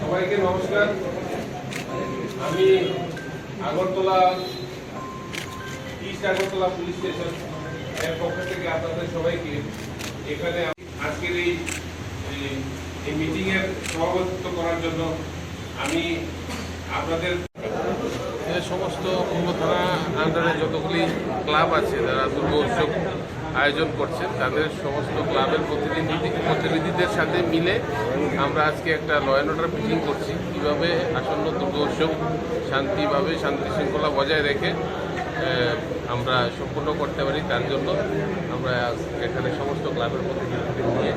সবাইকে নমস্কার। আমি আগরতলা ইস্ট আগরতলা পুলিশ স্টেশনের পক্ষ থেকে আপনাদের সবাইকে এখানে আজকের এই এই এর সভাপতিত্ব করার জন্য আমি আপনাদের সমস্ত পূর্ব থানা আন্ডারে যতগুলি ক্লাব আছে, যারা দুর্গ উৎসব আয়োজন করছেন। তাদের সমস্ত ক্লাবের প্রতিনিধি প্রতিনিধিদের সাথে মিলে আমরা আজকে একটা ল অর্ডার মিটিং করছি। কীভাবে আসন্ন দুর্গোৎসব শান্তিভাবে শান্তি শৃঙ্খলা বজায় রেখে আমরা সম্পূর্ণ করতে পারি, তার জন্য আমরা এখানে সমস্ত ক্লাবের প্রতিনিধিদের নিয়ে